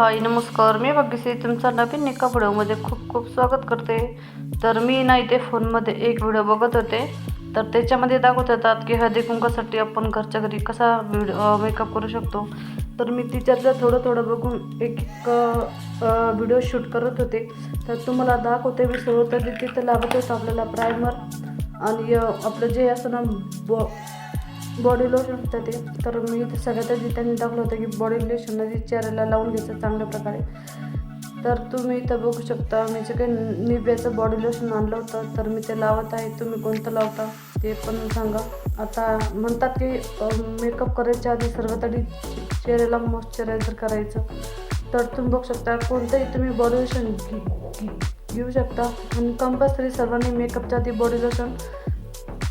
हाय नमस्कार. मी भाग्यश्री तुमचा नवीन एका व्हिडिओमध्ये खूप खूप स्वागत करते. तर मी ना इथे फोनमध्ये एक व्हिडिओ बघत होते. तर त्याच्यामध्ये दाखवत होतात की हळदी कुंकासाठी आपण घरच्या घरी कसा व्हिडिओ मेकअप करू शकतो. तर मी तिच्यातलं थोडं थोडं बघून एक एक व्हिडिओ शूट करत होते. तर तुम्हाला दाखवते मी सर्व तर तिथे लावत होतं आपल्याला प्रायमर आणि आपलं जे असं ना ब बॉडी लोशन होतं ते. तर मी सगळ्यात आधी त्यांनी दाखवलं होतं की बॉडी लोशन आधी चेहऱ्याला लावून घ्यायचं चांगल्या प्रकारे. तर तुम्ही इथं बघू शकता मी जे काही निव्याचं बॉडी लोशन आणलं होतं तर मी ते लावत आहे. तुम्ही कोणतं लावता ते पण सांगा. आता म्हणतात की मेकअप करायच्या आधी सर्वात आधी चेहऱ्याला मॉइश्चरायझर करायचं. तर तुम्ही बघू शकता कोणतंही तुम्ही बॉडी लोशन घेऊ शकता. आणि कंपल्सरी सर्वांनी मेकअपच्या आधी बॉडी लोशन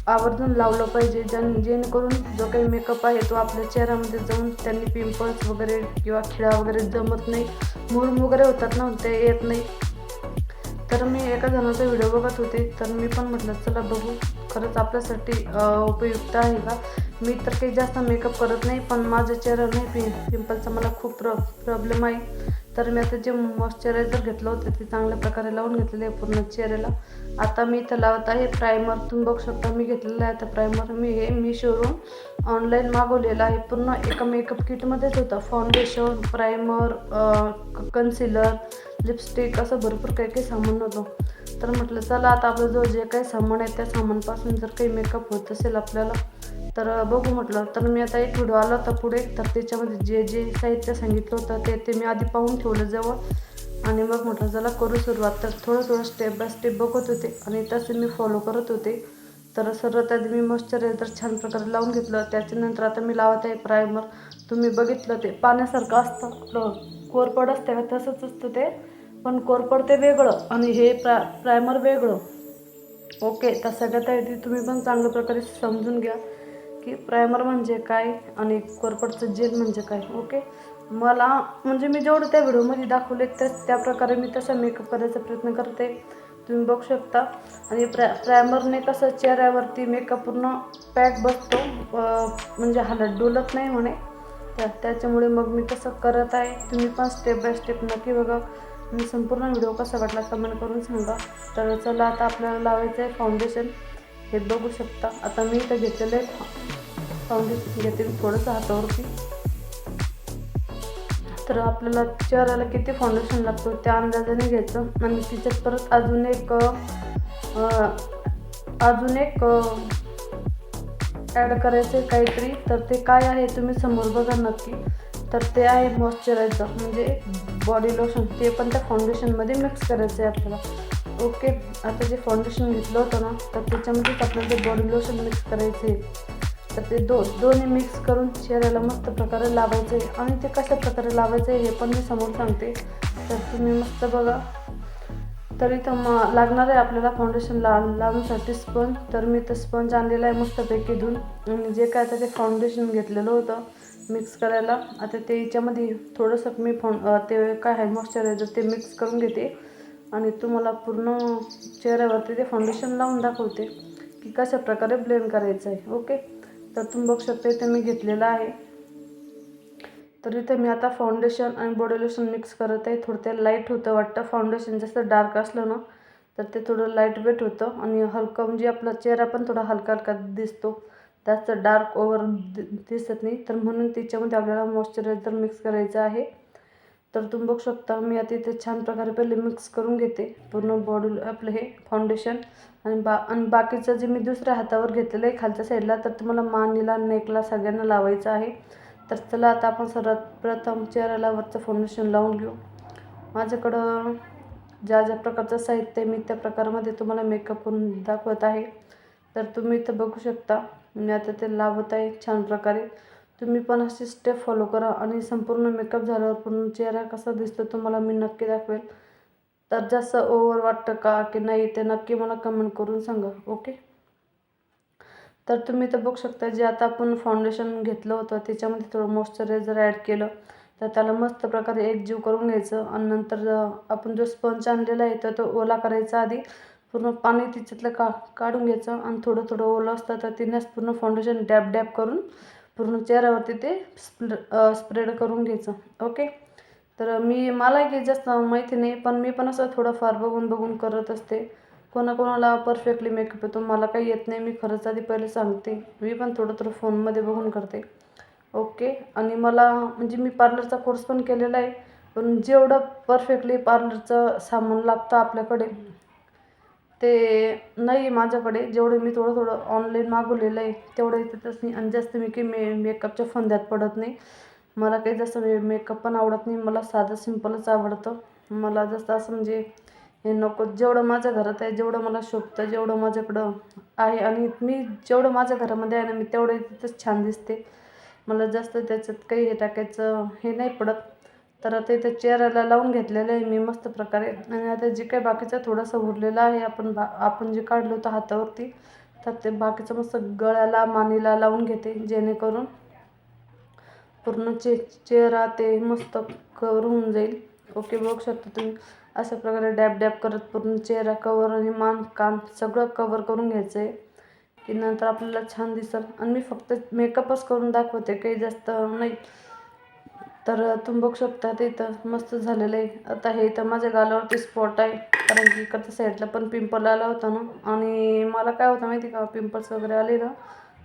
आवर्जून लावलं पाहिजे. ज्यां जेणेकरून जो काही मेकअप आहे तो आपल्या चेहऱ्यामध्ये जाऊन त्यांनी पिंपल्स वगैरे किंवा खिळा वगैरे जमत नाही. मुरुम वगैरे होतात ना ते येत नाही. तर मी एका जणाचा व्हिडिओ बघत होते. तर मी पण म्हटलं चला बघू. खरंच आपल्यासाठी उपयुक्त आहे का? मी तर काही जास्त मेकअप करत नाही पण माझ्या चेहरा नाही पिंपलचा मला खूप प्र प्रॉब्लेम आहे. तर मी आता जे मॉइश्चरायझर घेतलं होतं ते चांगल्या प्रकारे लावून घेतलेलं आहे पूर्ण चेहऱ्याला. आता मी इथं लावत आहे प्रायमर तुम्ही बघू शकता मी घेतलेलं आहे आता प्रायमर मी हे मी शोरूम ऑनलाईन मागवलेलं आहे. पूर्ण एका मेकअप किटमध्येच होतं फाउंडेशन प्रायमर कन्सिलर लिपस्टिक असं भरपूर काही काही सामान होतं. तर म्हटलं चला आता आपलं जो जे काही सामान आहे त्या सामानपासून जर काही मेकअप होत असेल आपल्याला तर बघू म्हटलं. तर मी आता एक व्हिडिओ आला होता पुढे तर त्याच्यामध्ये जे जे साहित्य सांगितलं होतं ते ते मी आधी पाहून ठेवलं जवळ. आणि मग म्हटलं चला करू सुरुवात. तर थोडं थोडं स्टेप बाय स्टेप बघत होते आणि तसे मी फॉलो करत होते. तर सर्वात आधी मी मॉइश्चरायझर छान प्रकारे लावून घेतलं. त्याच्यानंतर आता मी लावत आहे प्रायमर तुम्ही बघितलं ते पाण्यासारखं असतं आपलं कोरपड असते का तसंच असतं ते. पण कोरपड ते वेगळं आणि हे प्रा प्रायमर वेगळं. ओके तर सगळ्यात आधी तुम्ही पण चांगल्या प्रकारे समजून घ्या की प्रायमर म्हणजे काय आणि कोरपडचं जेल म्हणजे काय ओके? मला म्हणजे मी जेवढं त्या व्हिडिओमध्ये दाखवले त्याच त्या प्रकारे मी तसा मेकअप करायचा प्रयत्न करते. तुम्ही बघू शकता. आणि प्रा प्रायमरने कसं चेहऱ्यावरती मेकअप पूर्ण पॅक बसतो म्हणजे हालत डोलत नाही म्हणे. तर त्याच्यामुळे मग मी तसं करत आहे. तुम्ही पण स्टेप बाय स्टेप नक्की बघा. आणि संपूर्ण व्हिडिओ कसा वाटला कमेंट करून सांगा. तर चला आता आपल्याला लावायचं आहे फाउंडेशन हे बघू शकता. आता मी इथं घेतलेलं आहे फाउंडेशन घेते थोडंसं हातावरती. तर आपल्याला चेहऱ्याला किती फाउंडेशन लागतो त्या अंदाजाने घ्यायचं. आणि तिच्यात परत अजून एक अजून एक ॲड करायचं आहे काहीतरी. तर ते काय आहे तुम्ही समोर बघा नक्की. तर ते आहे मॉइश्चरायझर म्हणजे बॉडी लोशन ते पण त्या फाउंडेशनमध्ये मिक्स करायचं आहे आपल्याला. ओके आता जे फाउंडेशन घेतलं होतं ना तर त्याच्यामध्येच आपल्याला ते बॉडी लोशन मिक्स करायचं आहे तर ते दो दोन्ही मिक्स करून चेहऱ्याला मस्त प्रकारे लावायचं आहे आणि ते कशा प्रकारे लावायचं आहे हे पण मी समोर सांगते. तर तुम्ही मस्त बघा. तर इथं मग लागणार आहे आपल्याला फाउंडेशन ला लावण्यासाठी स्पंज तर मी तर स्पंज आणलेला आहे मस्तपैकी धुवून आणि जे काय आता ते फाउंडेशन घेतलेलं होतं मिक्स करायला. आता ते याच्यामध्ये थोडंसं मी फाउं ते काय आहे मॉइश्चरायझर ते मिक्स करून घेते. आणि तुम्हाला पूर्ण चेहऱ्यावरती ते फाउंडेशन लावून दाखवते की कशा प्रकारे ब्लेंड करायचं आहे ओके तर तुम्ही बघू शकता इथे मी घेतलेलं आहे. तर इथे मी आता फाउंडेशन आणि बॉडी लोशन मिक्स करत आहे. थोडं ते लाइट होतं वाटतं. फाउंडेशन जास्त डार्क असलं ना तर ते थोडं लाइट वेट होतं. आणि हलकं म्हणजे आपला चेहरा पण थोडा हलका हलका दिसतो. जास्त डार्क ओवर दिसत नाही. तर म्हणून त्याच्यामध्ये आपल्याला मॉइश्चरायझर मिक्स करायचं आहे. तर तुम्ही बघू शकता मी आता इथे छान प्रकारे पहिले मिक्स करून घेते. पूर्ण बॉडी आपलं हे फाउंडेशन आणि बा आणि बाकीचं जे मी दुसऱ्या हातावर घेतलेलं आहे खालच्या साईडला तर तुम्हाला मानीला नेकला सगळ्यांना लावायचं आहे. तर चला आता आपण सर्वात प्रथम चेहऱ्याला वरचं फाउंडेशन लावून घेऊ. माझ्याकडं ज्या ज्या प्रकारचं साहित्य आहे मी त्या प्रकारामध्ये तुम्हाला मेकअप करून दाखवत आहे. तर तुम्ही इथं बघू शकता मी आता ते लावत आहे छान प्रकारे. तुम्ही पण अशी स्टेप फॉलो करा आणि संपूर्ण मेकअप झाल्यावर पूर्ण चेहरा कसा दिसतो तुम्हाला मी नक्की दाखवेल. तर जास्त ओव्हर वाटतं का की नाही ते नक्की मला कमेंट करून सांगा ओके तर तुम्ही तर बघू शकता जे आता आपण फाउंडेशन घेतलं होतं त्याच्यामध्ये थोडं मॉइश्चरायझर ॲड केलं. तर त्याला मस्त प्रकारे एकजीव करून घ्यायचं आणि नंतर आपण जो स्पंज आणलेला आहे तर तो ओला करायचा आधी. पूर्ण पाणी तिच्यातलं का काढून घ्यायचं आणि थोडं थोडं ओलं असतं तर तिनेच पूर्ण फाउंडेशन डॅप डॅब करून पूर्ण चेहऱ्यावरती ते स्प्रे स्प्रेड करून घ्यायचं. ओके तर मी मला काही जास्त माहिती नाही पण मी पण असं थोडंफार बघून बघून करत असते. कोणाकोणाला परफेक्टली मेकअप येतो मला काही येत नाही मी खरंच आधी पहिले सांगते. मी पण थोडं थोडं फोनमध्ये बघून करते. ओके आणि मला म्हणजे मी पार्लरचा कोर्स पण केलेला आहे पण जेवढं परफेक्टली पार्लरचं सामान लागतं आपल्याकडे ते नाही माझ्याकडे. जेवढे मी थोडं थोडं ऑनलाईन मागवलेलं आहे तेवढं येतच नाही. आणि जास्त मी काही मे मेकअपच्या फंद्यात पडत नाही. मला काही जास्त मे मेकअप पण आवडत नाही. मला साधं सिंपलच आवडतं. मला जास्त असं म्हणजे हे नको. जेवढं माझ्या घरात आहे जेवढं मला शोभतं जेवढं माझ्याकडं आहे. आणि मी जेवढं माझ्या घरामध्ये आहे ना मी तेवढं तिथंच छान दिसते. मला जास्त त्याच्यात काही हे टाकायचं हे नाही पडत. तर आता इथे चेहऱ्याला लावून घेतलेलं आहे मी मस्त प्रकारे. आणि आता जे काही बाकीचं थोडंसं उरलेलं आहे आपण बा आपण जे काढलं होतं हातावरती तर ते बाकीचं मस्त गळ्याला मानेला लावून घेते जेणेकरून पूर्ण चे चेहरा ते मस्त कवर होऊन जाईल. ओके बघू शकता तुम्ही. अशा प्रकारे डॅब डॅब करत पूर्ण चेहरा कवर आणि मान कान सगळं कवर करून घ्यायचं आहे की नंतर आपल्याला छान दिसेल. आणि मी फक्त मेकअपच करून दाखवते काही जास्त नाही. तर तुम्ही बघू शकता ते इथं मस्त झालेलं आहे. आता हे इथं माझ्या गालावरती स्पॉट आहे. कारण की इकडच्या साईडला पण पिंपल आला होता ना. आणि मला काय होतं माहिती का? पिंपल्स वगैरे आले ना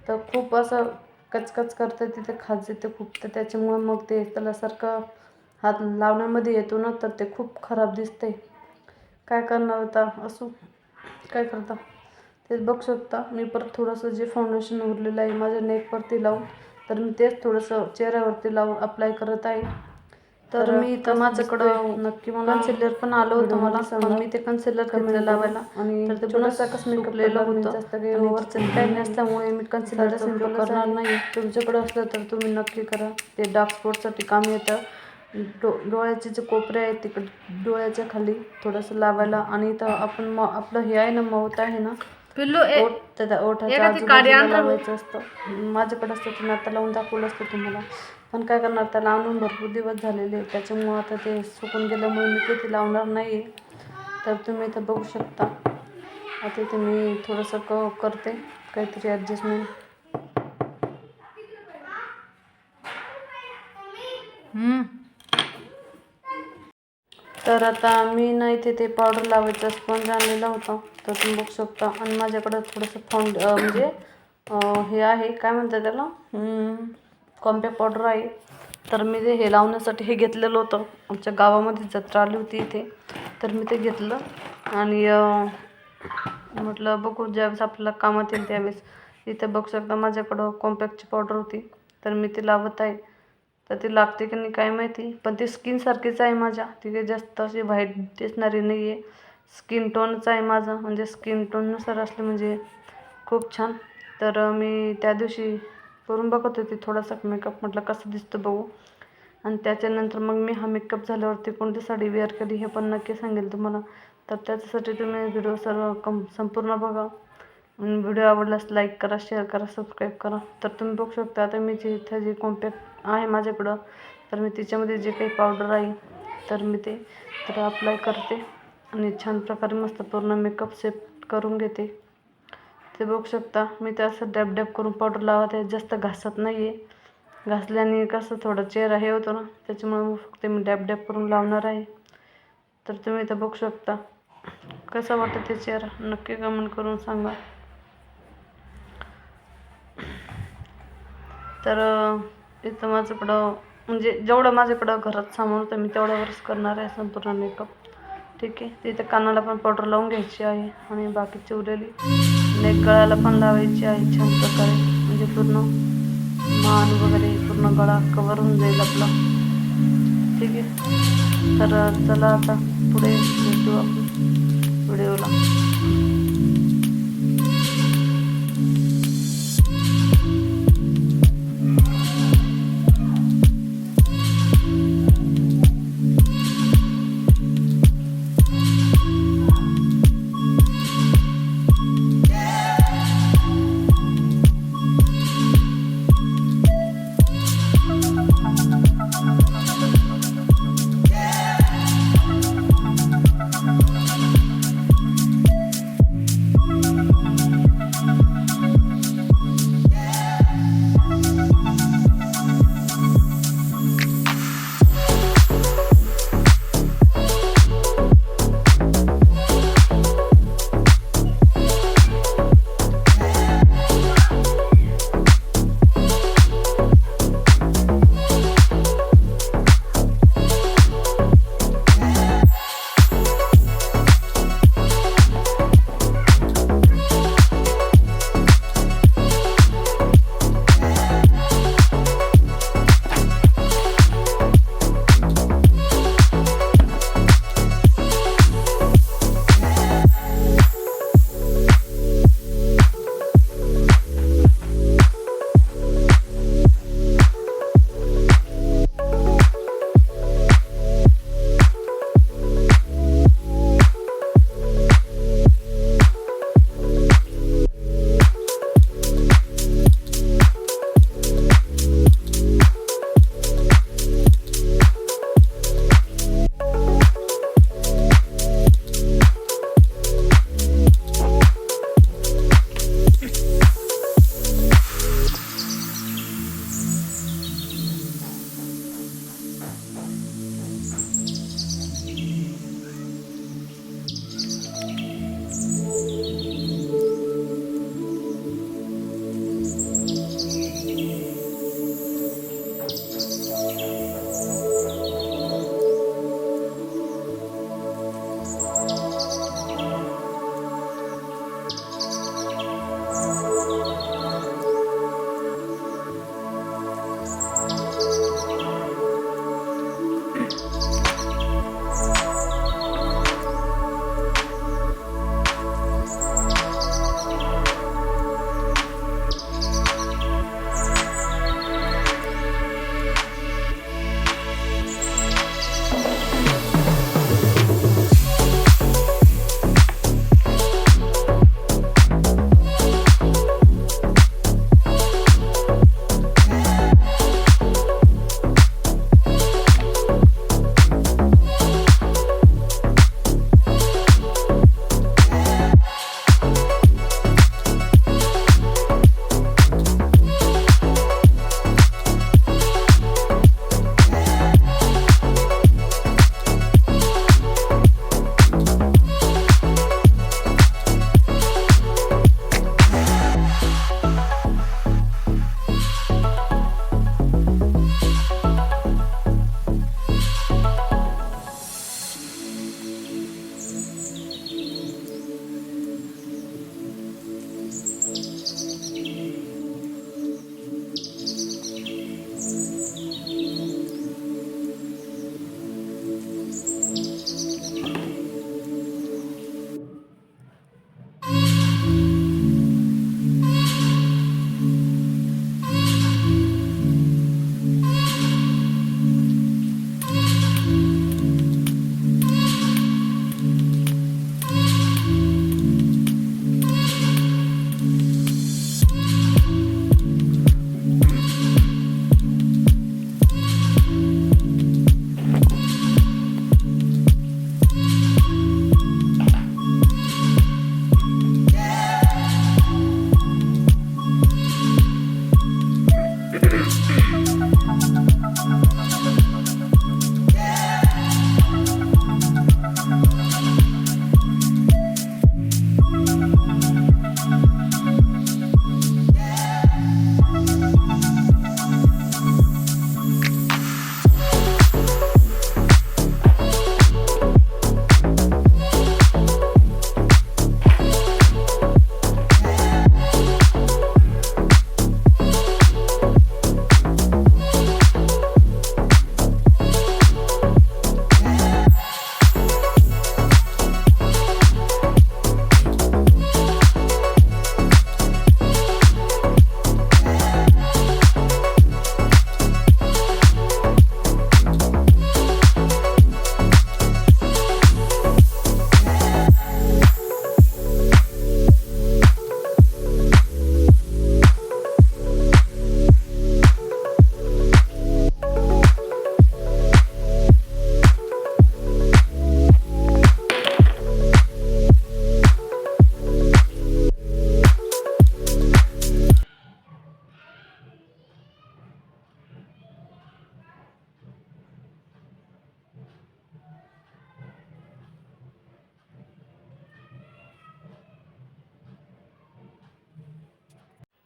तर खूप असं कचकच करतं तिथे खाज येते खूप. तर त्याच्यामुळं मग ते त्याला सारखं हात लावण्यामध्ये येतो ना तर ते खूप खराब दिसते काय करणार होता असो. काय करता? तेच बघू शकता. मी परत थोडंसं जे फाउंडेशन उरलेलं आहे माझ्या नेकवरती लावून तर मी तेच थोडंसं चेहऱ्यावरती लावून अप्लाय करत आहे. तर मी इथं माझ्याकडं नक्की मला कन्सिलर पण आलं होतं मला पण मी ते कन्सिलर घेतलं लावायला. आणि तर ते छोटासा कसं मी कपलेलं होतं जास्त काही ओव्हरचं काही नसल्यामुळे मी कन्सिलर सिंपल करणार नाही. तुमच्याकडं असलं तर तुम्ही नक्की करा. ते डार्क स्पॉटसाठी काम येतं. डो डोळ्याचे जे कोपरे आहेत तिकडे डोळ्याच्या खाली थोडंसं लावायला. आणि इथं आपण म आपलं हे आहे ना मौत आहे ना पिल्लू ओठ ओठाच्या आजूबाजूला लावायचं असतं. माझ्याकडे असतं तुम्ही आता लावून दाखवलं असतं तुम्हाला. पण काय करणार त्याला आणून भरपूर दिवस झालेले आहेत. त्याच्यामुळं आता ते सुकून गेल्यामुळे मी किती लावणार नाही आहे तर तुम्ही इथं बघू शकता. आता इथे मी थोडंसं क करते. काहीतरी ॲडजस्टमेंट तर आता मी ना इथे ते पावडर लावायचं. स्पंज आणलेला होता. तर तुम्ही बघू शकता आणि माझ्याकडं थोडंसं फाउंड म्हणजे हे आहे. काय म्हणतात त्याला? कॉम्पॅक्ट पावडर आहे. तर मी ते हे लावण्यासाठी हे घेतलेलं होतं. आमच्या गावामध्ये जत्रा आली होती इथे. तर मी ते घेतलं. आणि म्हटलं बघू ज्यावेळेस आपल्याला कामात येईल त्यावेळेस. इथे बघू शकता माझ्याकडं कॉम्पॅक्टची पावडर होती. तर मी ती लावत आहे. तर ती लागते की नाही काय माहिती. पण ती स्किनसारखीच आहे माझ्या. ती काही जास्त अशी व्हाईट दिसणारी नाही आहे स्किन टोनच आहे माझं. म्हणजे स्किन टोननुसार असले म्हणजे खूप छान. तर मी त्या दिवशी करून बघत होती. थोडासा मेकअप म्हटलं कसं दिसतं बघू? आणि त्याच्यानंतर मग मी हा मेकअप झाल्यावरती कोणती साडी वेअर केली हे पण नक्की सांगेल तुम्हाला. तर त्याच्यासाठी तुम्ही व्हिडिओ सर्व कम संपूर्ण बघा. व्हिडिओ आवडल्यास लाईक करा शेअर करा सबस्क्राईब करा. तर तुम्ही बघू शकता आता मी जे इथं जे कॉम्पॅक्ट आहे माझ्याकडं तर मी तिच्यामध्ये जे काही पावडर आहे तर मी ते तर अप्लाय करते. आणि छान प्रकारे मस्त पूर्ण मेकअप सेट करून घेते. ते बघू शकता मी ते असं डॅब डॅब करून पावडर लावत आहे जास्त घासत नाही आहे घासल्याने कसं थोडं चेहरा हे होतो ना त्याच्यामुळे मग फक्त मी डॅब डॅब करून लावणार आहे. तर तुम्ही इथं बघू शकता कसं वाटतं ते चेहरा नक्की कमेंट करून सांगा. तर तिथं इथं माझ्याकडं म्हणजे जेवढं माझ्याकडं घरात सामान होतं मी तेवढ्यावरच करणार आहे संपूर्ण मेकअप ठीक आहे? तिथे कानाला पण पावडर लावून घ्यायची आहे आणि बाकीची उरलेली नेक गळ्याला पण लावायची आहे छान प्रकारे. म्हणजे पूर्ण मान वगैरे पूर्ण गळा कवर होऊन जाईल आपला. ठीक आहे? तर चला आता पुढे भेटू आपण. व्हिडिओला.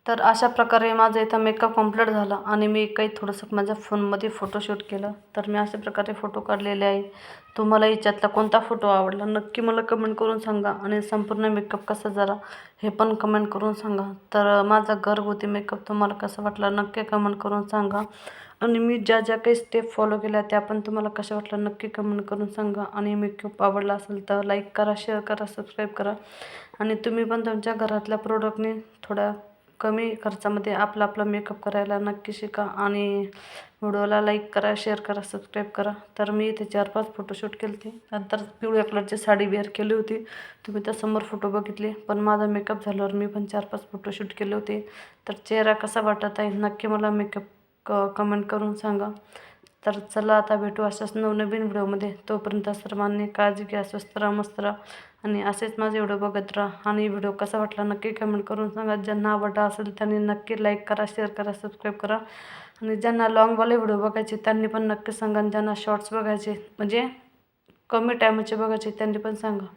तर अशा प्रकारे माझं इथं मेकअप कंप्लीट झाला आणि मी काही थोडंसं माझ्या फोनमध्ये फोटोशूट केलं. तर मी अशा प्रकारे फोटो काढलेले आहे. तुम्हाला याच्यातला कोणता फोटो आवडला नक्की मला कमेंट करून सांगा आणि संपूर्ण मेकअप कसा झाला हे पण कमेंट करून सांगा. तर माझा घरगुती मेकअप तुम्हाला कसा वाटला नक्की कमेंट करून सांगा. आणि मी ज्या ज्या काही स्टेप फॉलो केल्या त्या पण तुम्हाला कशा वाटल्या नक्की कमेंट करून सांगा. आणि मेकअप आवडला असेल तर लाईक करा शेअर करा सबस्क्राईब करा. आणि तुम्ही पण तुमच्या घरातल्या प्रोडक्टने थोड्या कमी खर्चामध्ये आपला आपला मेकअप करायला नक्की शिका आणि व्हिडिओला लाईक करा शेअर करा सबस्क्राईब करा. तर मी इथे चार पाच फोटोशूट केले होते नंतर पिवळ्या कलरची साडी वेअर केली होती. तुम्ही त्या समोर फोटो बघितले. पण माझा मेकअप झाल्यावर मी पण चार पाच फोटोशूट केले होते. तर चेहरा कसा वाटत आहे? नक्की मला मेकअप क कमेंट करून सांगा. तर चला आता भेटू अशाच नवनवीन व्हिडिओमध्ये. तोपर्यंत सर्वांनी काळजी घ्या स्वस्त राहा मस्त राहा आणि असेच माझे व्हिडिओ बघत राहा. आणि व्हिडिओ कसा वाटला नक्की कमेंट करून सांगा. ज्यांना आवडला असेल त्यांनी नक्की लाईक करा शेअर करा सबस्क्राईब करा. आणि ज्यांना लाँगवाले व्हिडिओ बघायचे त्यांनी पण नक्की सांगा. आणि ज्यांना शॉर्ट्स बघायचे म्हणजे कमी टायमाचे बघायचे त्यांनी पण सांगा.